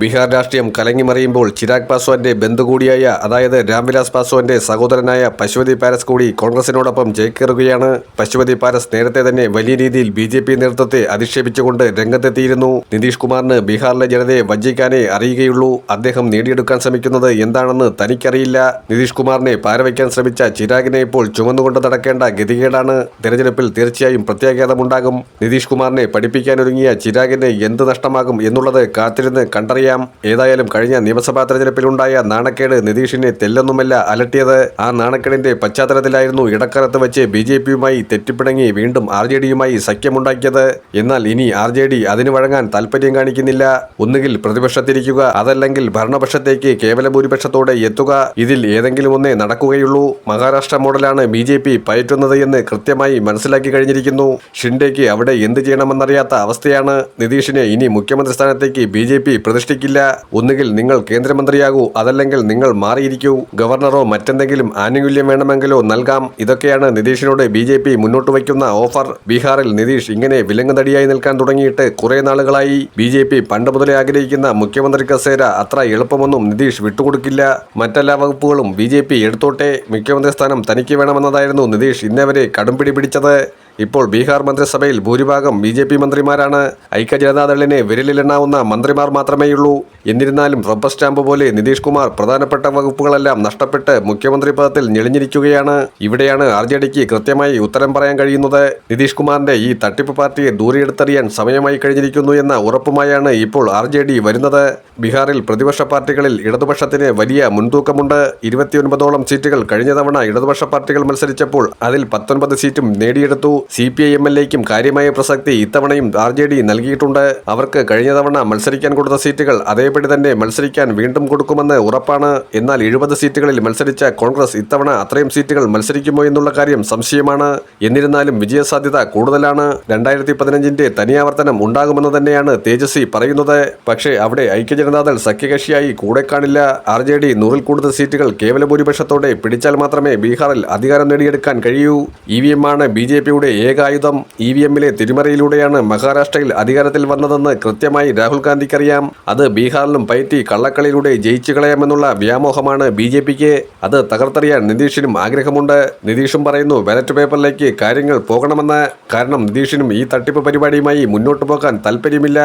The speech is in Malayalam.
ബീഹാർ രാഷ്ട്രീയം കലങ്ങിമറിയുമ്പോൾ ചിരാഗ് പാസ്വാന്റെ ബന്ധു കൂടിയായ അതായത് രാംവിലാസ് പാസ്വാന്റെ സഹോദരനായ പശുപതി പാരസ് കൂടി കോൺഗ്രസിനോടൊപ്പം ചേക്കേറുകയാണ് പശുപതി പാരസ് നേരത്തെ തന്നെ വലിയ രീതിയിൽ ബി ജെ പി നേതൃത്വത്തെ അധിക്ഷേപിച്ചുകൊണ്ട് രംഗത്തെത്തിയിരുന്നു. നിതീഷ് കുമാറിന് ബീഹാറിലെ ജനതയെ വഞ്ചിക്കാനേ അറിയുകയുള്ളൂ. അദ്ദേഹം നേടിയെടുക്കാൻ ശ്രമിക്കുന്നത് എന്താണെന്ന് തനിക്കറിയില്ല. നിതീഷ് കുമാറിനെ പാരവയ്ക്കാൻ ശ്രമിച്ച ചിരാഗിനെ ഇപ്പോൾ ചുമന്നുകൊണ്ട് നടക്കേണ്ട ഗതികേടാണ്. തെരഞ്ഞെടുപ്പിൽ തീർച്ചയായും പ്രത്യാഘാതമുണ്ടാകും. നിതീഷ് കുമാറിനെ പഠിപ്പിക്കാനൊരുങ്ങിയ ചിരാഗിനെ എന്ത് നഷ്ടമാകും എന്നുള്ളത് കാത്തിരുന്ന് കണ്ടറിയാം ഏതായാലും കഴിഞ്ഞ നിയമസഭാ തെരഞ്ഞെടുപ്പിലുണ്ടായ നാണക്കേട് നിതീഷിനെ തെല്ലൊന്നുമല്ല അലട്ടിയത്. ആ നാണക്കേടിന്റെ പശ്ചാത്തലത്തിലായിരുന്നു ഇടക്കാലത്ത് വെച്ച് ബി ജെ പിയുമായി തെറ്റിപ്പിണങ്ങി വീണ്ടും ആർ ജെ ഡിയുമായി സഖ്യമുണ്ടാക്കിയത്. എന്നാൽ ഇനി ആർ ജെ ഡി അതിന് വഴങ്ങാൻ താല്പര്യം കാണിക്കുന്നില്ല. ഒന്നുകിൽ പ്രതിപക്ഷത്തിരിക്കുക അതല്ലെങ്കിൽ ഭരണപക്ഷത്തേക്ക് കേവല ഭൂരിപക്ഷത്തോടെ എത്തുക. ഇതിൽ ഏതെങ്കിലും ഒന്നേ നടക്കുകയുള്ളൂ. മഹാരാഷ്ട്ര മോഡലാണ് ബി ജെ പി പയറ്റുന്നത് എന്ന് കൃത്യമായി മനസ്സിലാക്കി കഴിഞ്ഞിരിക്കുന്നു. ഷിൻഡേക്ക് അവിടെ എന്ത് ചെയ്യണമെന്നറിയാത്ത അവസ്ഥയാണ്. നിതീഷിനെ ഇനി മുഖ്യമന്ത്രി സ്ഥാനത്തേക്ക് ബി ജെ പി പ്രതിഷ്ഠിക്കില്ല ഒന്നുകിൽ നിങ്ങൾ കേന്ദ്രമന്ത്രിയാകൂ അതല്ലെങ്കിൽ നിങ്ങൾ മാറിയിരിക്കൂ. ഗവർണറോ മറ്റെന്തെങ്കിലും ആനുകൂല്യം വേണമെങ്കിലോ നൽകാം. ഇതൊക്കെയാണ് നിതീഷിനോട് ബി ജെ പി മുന്നോട്ട് വയ്ക്കുന്ന ഓഫർ. ബീഹാറിൽ നിതീഷ് ഇങ്ങനെ വിലങ്ങുതടിയായി നിൽക്കാൻ തുടങ്ങിയിട്ട് കുറെ നാളുകളായി. ബി ജെ പി പണ്ട് മുതലേ ആഗ്രഹിക്കുന്ന മുഖ്യമന്ത്രി കസേര അത്ര എളുപ്പമൊന്നും നിതീഷ് വിട്ടുകൊടുക്കില്ല. മറ്റെല്ലാ വകുപ്പുകളും ബി ജെ പി എടുത്തോട്ടെ. മുഖ്യമന്ത്രി സ്ഥാനം തനിക്ക് വേണമെന്നതായിരുന്നു നിതീഷ് ഇന്നേവരെ കടുംപിടി പിടിച്ചത്. ഇപ്പോൾ ബീഹാർ മന്ത്രിസഭയിൽ ഭൂരിഭാഗം ബി ജെ പി മന്ത്രിമാരാണ്. ഐക്യ ജനതാദളിനെ വിരലിലെണ്ണാവുന്ന മന്ത്രിമാർ മാത്രമേയുള്ളൂ. എന്നിരുന്നാലും റബ്ബർ സ്റ്റാമ്പ് പോലെ നിതീഷ് കുമാർ പ്രധാനപ്പെട്ട വകുപ്പുകളെല്ലാം നഷ്ടപ്പെട്ട് മുഖ്യമന്ത്രി പദത്തിൽ ഞെളിഞ്ഞിരിക്കുകയാണ്. ഇവിടെയാണ് ആർ ജെ ഡിക്ക് കൃത്യമായി ഉത്തരം പറയാൻ കഴിയുന്നത്. നിതീഷ് കുമാറിന്റെ ഈ തട്ടിപ്പ് പാർട്ടിയെ ദൂരെടുത്തെറിയാൻ സമയമായി കഴിഞ്ഞിരിക്കുന്നു എന്ന ഉറപ്പുമായാണ് ഇപ്പോൾ ആർ ജെ ഡി വരുന്നത്. ബീഹാറിൽ പ്രതിപക്ഷ പാർട്ടികളിൽ ഇടതുപക്ഷത്തിന് വലിയ മുൻതൂക്കമുണ്ട്. ഇരുപത്തിയൊൻപതോളം സീറ്റുകൾ കഴിഞ്ഞ തവണ ഇടതുപക്ഷ പാർട്ടികൾ മത്സരിച്ചപ്പോൾ അതിൽ പത്തൊൻപത് സീറ്റും നേടിയെടുത്തു. C P I M L എക്കും കാര്യമായ പ്രസക്തി ഇത്തവണയും ആർ ജെ ഡി നൽകിയിട്ടുണ്ട്. അവർക്ക് കഴിഞ്ഞ തവണ മത്സരിക്കാൻ കൊടുത്ത സീറ്റുകൾ അതേപടി തന്നെ മത്സരിക്കാൻ വീണ്ടും കൊടുക്കുമെന്ന് ഉറപ്പാണ്. എന്നാൽ എഴുപത് സീറ്റുകളിൽ മത്സരിച്ച കോൺഗ്രസ് ഇത്തവണ അത്രയും സീറ്റുകൾ മത്സരിക്കുമോ എന്നുള്ള കാര്യം സംശയമാണ്. എന്നിരുന്നാലും വിജയസാധ്യത കൂടുതലാണ്. രണ്ടായിരത്തി പതിനഞ്ചിന്റെ തനിയാവർത്തനം ഉണ്ടാകുമെന്ന് തന്നെയാണ് തേജസ്വി പറയുന്നത്. പക്ഷേ അവിടെ ഐക്യജനതാദൾ സഖ്യകക്ഷിയായി കൂടെ കാണില്ല. ആർ ജെ ഡി നൂറിൽ കൂടുതൽ സീറ്റുകൾ കേവല ഭൂരിപക്ഷത്തോടെ പിടിച്ചാൽ മാത്രമേ ബീഹാറിൽ അധികാരം നേടിയെടുക്കാൻ കഴിയൂ. ഇ വി എമ്മാണ് ബി ജെ പിയുടെ ഏകായുധം. ഇ വി എമ്മിലെ തിരിമറിയിലൂടെയാണ് മഹാരാഷ്ട്രയിൽ അധികാരത്തിൽ വന്നതെന്ന് കൃത്യമായി രാഹുൽ ഗാന്ധിക്കറിയാം. അത് ബീഹാറിലും പയറ്റി കള്ളക്കളിയിലൂടെ ജയിച്ചു കളയാമെന്നുള്ള വ്യാമോഹമാണ് ബി ജെ പിക്ക്. അത് തകർത്തെറിയാൻ നിതീഷിനും ആഗ്രഹമുണ്ട്. നിതീഷും പറയുന്നു ബാലറ്റ് പേപ്പറിലേക്ക് കാര്യങ്ങൾ പോകണമെന്ന്. കാരണം നിതീഷിനും ഈ തട്ടിപ്പ് പരിപാടിയുമായി മുന്നോട്ട് പോകാൻ താല്പര്യമില്ല.